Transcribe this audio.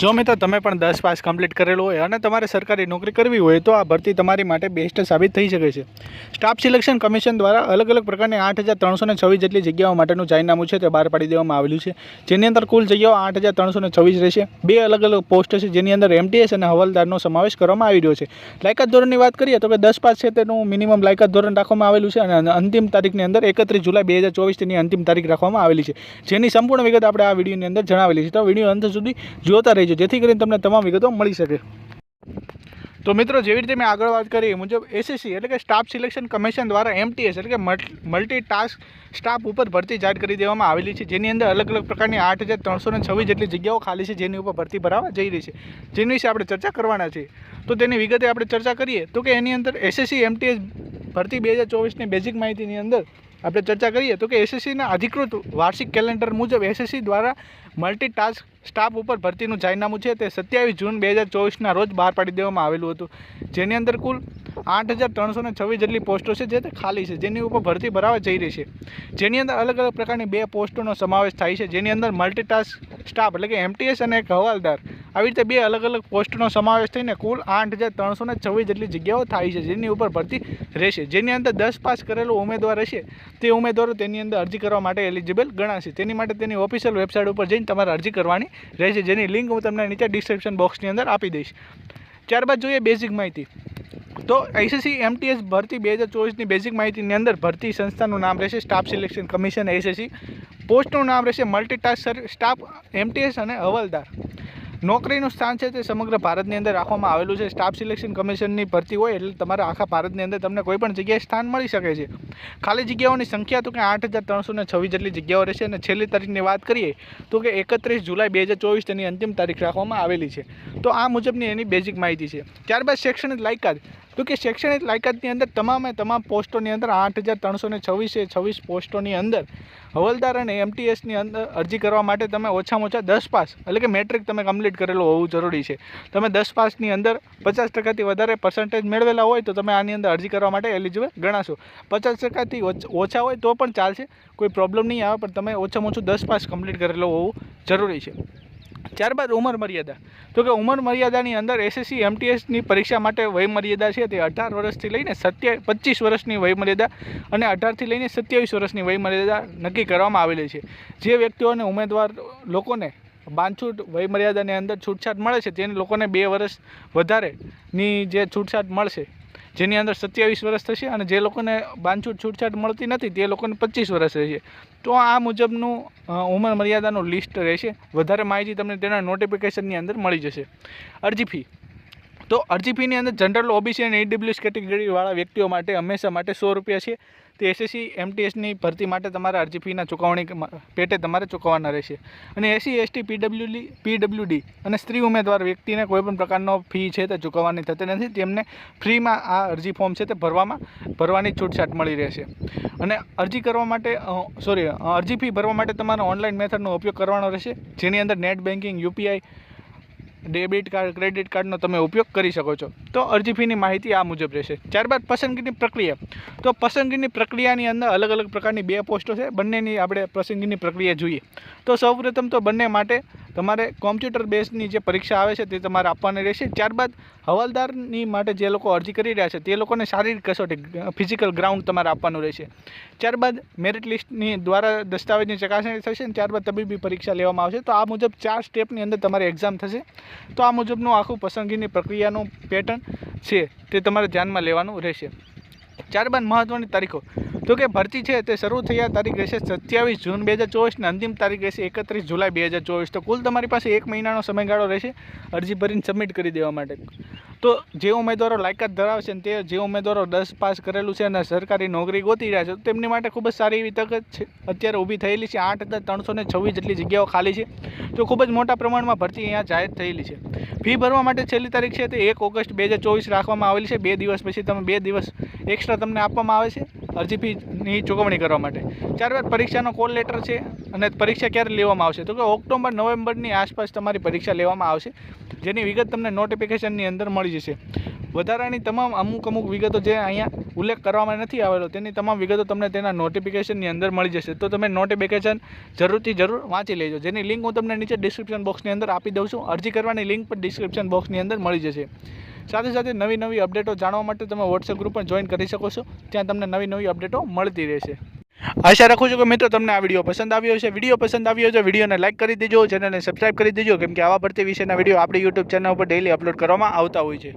જો મિત્રો, તમે પણ દસ પાસ કમ્પ્લીટ કરેલું હોય અને તમારે સરકારી નોકરી કરવી હોય, તો આ ભરતી તમારી માટે બેસ્ટ સાબિત થઈ શકે છે. સ્ટાફ સિલેક્શન કમિશન દ્વારા અલગ અલગ પ્રકારની આઠ હજાર ત્રણસો છવ્વીસ જેટલી જગ્યાઓ માટેનું જાહેરનામું છે, તે બહાર પાડી દેવામાં આવેલું છે. જેની અંદર કુલ જગ્યાઓ આઠ હજાર ત્રણસો છવ્વીસ રહેશે. બે અલગ અલગ પોસ્ટ છે, જેની અંદર એમટીએસ અને હવાલદારનો સમાવેશ કરવામાં આવી રહ્યો છે. લાયકાત ધોરણની વાત કરીએ, તો કે દસ પાસ છે, તેનું મિનિમમ લાયકાત ધોરણ રાખવામાં આવેલું છે અને અંતિમ તારીખની અંદર એકત્રીસ જુલાઈ બે હજાર ચોવીસ તેની અંતિમ તારીખ રાખવામાં આવેલી છે. જેની સંપૂર્ણ વિગત આપણે આ વિડીયોની અંદર જણાવેલી છે. તો વીડિયો અંત સુધી જોતા રહેજો. જેથી કરીને તમને તમામ વિગતો મળી શકે. તો મિત્રો, જેવી રીતે મેં આગળ વાત કરી મુજબ એસએસસી એટલે કે સ્ટાફ સિલેક્શન કમિશન દ્વારા એમટીએસ એટલે કે મલ્ટી ટાસ્ક સ્ટાફ ઉપર ભરતી જાહેર કરી દેવામાં આવેલી છે. જેની અંદર અલગ અલગ પ્રકારની આઠ હજાર ત્રણસો છવ્વીસ જેટલી જગ્યાઓ ખાલી છે, જેની ઉપર ભરતી ભરાવા જઈ રહી છે. જેની વિશે આપણે ચર્ચા કરવાના છે. તો તેની વિગતે આપણે ચર્ચા કરીએ તો કે એની અંદર એસએસસી એમટીએસ ભરતી બે હજાર ચોવીસની બેઝિક માહિતીની અંદર આપણે ચર્ચા કરીએ તો કે એસએસસીના અધિકૃત વાર્ષિક કેલેન્ડર મુજબ એસએસસી દ્વારા મલ્ટી ટાસ્ક સ્ટાફ ઉપર ભરતીનું જાહેરનામું છે તે સત્યાવીસ જૂન બે હજાર ચોવીસના રોજ બહાર પાડી દેવામાં આવેલું હતું. જેની અંદર કુલ આઠ હજાર ત્રણસો ને છવ્વીસ જેટલી પોસ્ટો છે જે તે ખાલી છે, જેની ઉપર ભરતી ભરાવા જઈ રહી છે. જેની અંદર અલગ અલગ પ્રકારની બે પોસ્ટોનો સમાવેશ થાય છે. જેની અંદર મલ્ટીટાસ્ક સ્ટાફ એટલે કે એમટીએસ અને એક હવાલદાર આવી રીતે બે અલગ અલગ પોસ્ટનો સમાવેશ થઈને કુલ આઠ હજાર ત્રણસો ને છવ્વીસ જેટલી જગ્યાઓ થાય છે, જેની ઉપર ભરતી રહેશે. જેની અંદર દસ પાસ કરેલો ઉમેદવાર હશે, તે ઉમેદવારો તેની અંદર અરજી કરવા માટે એલિજિબલ ગણાશે. તેની માટે તેની ઓફિશિયલ વેબસાઇટ ઉપર જઈને તમારે અરજી કરવાની રહેશે. જેની લિંક હું તમને નીચે ડિસ્ક્રિપ્શન બોક્સની અંદર આપી દઈશ. ત્યારબાદ જોઈએ બેઝિક માહિતી. તો એસએસસી એમટીએસ ભરતી બે હજાર ચોવીસની બેઝિક માહિતીની અંદર ભરતી સંસ્થાનું નામ રહેશે સ્ટાફ સિલેક્શન કમિશન એસએસસી પોસ્ટનું નામ રહેશે મલ્ટીટાસ્ક સ્ટાફ એમટીએસ અને હવાલદાર. નોકરીનું સ્થાન છે તે સમગ્ર ભારતની અંદર રાખવામાં આવેલું છે. સ્ટાફ સિલેક્શન કમિશનની ભરતી હોય એટલે તમારા આખા ભારતની અંદર તમને કોઈ પણ જગ્યાએ સ્થાન મળી શકે છે. ખાલી જગ્યાઓની સંખ્યા તો કે આઠ હજાર ત્રણસો ને છવ્વીસ જેટલી જગ્યાઓ રહેશે અને છેલ્લી તારીખની વાત કરીએ તો કે એકત્રીસ જુલાઈ બે હજાર ચોવીસ તેની અંતિમ તારીખ રાખવામાં આવેલી છે. તો આ મુજબની એની બેઝિક માહિતી છે. ત્યારબાદ શૈક્ષણિક લાયકાત. તો કે શૈક્ષણિક લાયકાતની અંદર તમામે તમામ પોસ્ટોની અંદર આઠ હજાર ત્રણસો ને છવ્વીસે છવ્વીસ પોસ્ટોની અંદર હવલદાર અને એમટીએસની અંદર અરજી કરવા માટે તમે ઓછામાં ઓછા દસ પાસ, એટલે કે મેટ્રિક તમે કમ્પ્લીટ કરેલું હોવું જરૂરી છે. તમે દસ પાસની અંદર પચાસ ટકાથી વધારે પર્સન્ટેજ મેળવેલા હોય તો તમે આની અંદર અરજી કરવા માટે એલિજિબલ ગણાશો. પચાસ ટકાથી ઓછા હોય તો પણ ચાલશે, કોઈ પ્રોબ્લેમ નહીં આવે, પણ તમે ઓછામાં ઓછું દસ પાસ કમ્પ્લીટ કરેલો હોવું જરૂરી છે. ત્યારબાદ ઉંમર મર્યાદા. તો કે ઉંમર મર્યાદાની અંદર એસએસસી એમટીએસની પરીક્ષા માટે વયમર્યાદા છે તે અઢાર વર્ષથી લઈને સત્યા, પચીસ વર્ષની વયમર્યાદા અને અઢારથી લઈને સત્યાવીસ વર્ષની વયમર્યાદા નક્કી કરવામાં આવેલી છે. જે વ્યક્તિઓને ઉમેદવાર લોકોને બાંધછૂટ વયમર્યાદાની અંદર છૂટછાટ મળે છે, તેને લોકોને બે વર્ષ વધારેની જે છૂટછાટ મળશે જેની અંદર સત્યાવીસ વર્ષ થશે અને જે લોકોને બાંછૂટ છૂટછાટ મળતી નથી, તે લોકોને પચીસ વર્ષ રહેશે. તો આ મુજબનું ઉંમર મર્યાદાનું લિસ્ટ રહેશે. વધારે માહિતી તમને તેના નોટિફિકેશનની અંદર મળી જશે. અરજી ફી તો અરજી ફીની અંદર જનરલ ઓબીસી અને ઈડબ્લ્યુએસ કેટેગરીવાળા વ્યક્તિઓ માટે હંમેશા માટે સો રૂપિયા છે. તે એસએસસી એમટીએસની ભરતી માટે તમારે અરજી ફીના ચૂકવણી પેટે તમારે ચૂકવવાના રહેશે. અને એસસી એસટી પીડબ્લ્યુડી પીડબ્લ્યુડી અને સ્ત્રી ઉમેદવાર વ્યક્તિને કોઈપણ પ્રકારનો ફી છે તે ચૂકવવાની થતી નથી. તેમને ફ્રીમાં આ અરજી ફોર્મ છે તે ભરવામાં, ભરવાની છૂટછાટ મળી રહેશે. અને અરજી કરવા માટે સોરી અરજી ફી ભરવા માટે તમારે ઓનલાઈન મેથડનો ઉપયોગ કરવાનો રહેશે, જેની અંદર net banking UPI debit card, credit કાર્ડનો તમે ઉપયોગ કરી શકો છો. તો અરજી ફીની માહિતી આ મુજબ રહેશે. ત્યારબાદ પસંદગીની પ્રક્રિયા. તો પસંદગીની પ્રક્રિયાની અંદર અલગ અલગ પ્રકારની બે પોસ્ટો છે. બંનેની આપણે પસંદગીની પ્રક્રિયા જોઈએ. તો સૌપ્રથમ તો બંને માટે તમારે કોમ્પ્યુટર બેઝની જે પરીક્ષા આવે છે તે તમારે આપવાની રહેશે. ત્યારબાદ હવાલદારની માટે જે લોકો અરજી કરી રહ્યા છે તે લોકોને શારીરિક કસોટી ફિઝિકલ ગ્રાઉન્ડ તમારે આપવાનું રહેશે. ત્યારબાદ મેરિટ લિસ્ટની દ્વારા દસ્તાવેજની ચકાસણી થશે અને ત્યારબાદ તબીબી પરીક્ષા લેવામાં આવશે. તો આ મુજબ ચાર સ્ટેપની અંદર તમારી એક્ઝામ થશે. તો આ મુજબનું આખું પસંદગીની પ્રક્રિયાનું પેટર્ન છે તે તમારે ધ્યાનમાં લેવાનું રહેશે. ત્યારબાદ મહત્ત્વની તારીખો. તો કે ભરતી છે તે શરૂ થયા તારીખ રહેશે સત્યાવીસ જૂન બે હજાર ચોવીસને અંતિમ તારીખ રહેશે એકત્રીસ જુલાઈ બે હજાર ચોવીસ. તો કુલ તમારી પાસે એક મહિનાનો સમયગાળો રહેશે અરજી ભરીને સબમિટ કરી દેવા માટે. તો જે ઉમેદવારો લાયકાત ધરાવશે ને તે જે ઉમેદવારો દસ પાસ કરેલું છે અને સરકારી નોકરી ગોતી રહ્યા છે તેમની માટે ખૂબ જ સારી એવી તક છે. અત્યારે ઊભી થયેલી છે, આઠ હજાર ત્રણસો ને છવ્વીસ જેટલી જગ્યાઓ ખાલી છે, તો ખૂબ જ મોટા પ્રમાણમાં ભરતી અહીંયા જાહેર થયેલી છે. ફી ભરવા માટે છેલ્લી તારીખ છે તે એક ઓગસ્ટ બે હજાર ચોવીસ રાખવામાં આવેલી છે. બે દિવસ પછી તમે બે દિવસ એક્સ્ટ્રા તમને આપવામાં આવે છે. અરજી ફીની ચૂકવણી કરવા માટે. ત્યારબાદ પરીક્ષાનો કોલ લેટર છે અને પરીક્ષા ક્યારે લેવામાં આવશે? તો કે ઓક્ટોબર, નવેમ્બરની આસપાસ તમારી પરીક્ષા લેવામાં આવશે. જેની વિગત તમને નોટિફિકેશનની અંદર મળી જશે. વધારાની તમામ અમુક અમુક વિગતો જે અહીંયા ઉલ્લેખ કરવામાં નથી આવેલો, તેની તમામ વિગતો તમને તેના નોટિફિકેશનની અંદર મળી જશે. તો તમે નોટિફિકેશન જરૂરથી જરૂર વાંચી લેજો. જેની લિંક હું તમને નીચે ડિસ્ક્રિપ્શન બોક્સની અંદર આપી દઉં છું. અરજી કરવાની લિંક પણ ડિસ્ક્રિપ્શન બોક્સની અંદર મળી જશે. સાથે સાથે નવી નવી અપડેટો જાણવા માટે તમે વોટ્સએપ ગ્રુપ પણ જોઈન કરી શકો છો. ત્યાં તમને નવી નવી અપડેટો મળતી રહેશે. આશા રાખું છું કે મિત્રો તમને આ વીડિયો પસંદ આવ્યો છે વીડિયો પસંદ આવ્યો છે વિડીયોને લાઇક કરી દેજો ચેનલને સબસ્ક્રાઇબ કરી દેજો, કેમ કે આવા ભરતી વિશેના વીડિયો આપણી યુટ્યુબ ચેનલ ઉપર ડેલી અપલોડ કરવામાં આવતા હોય છે.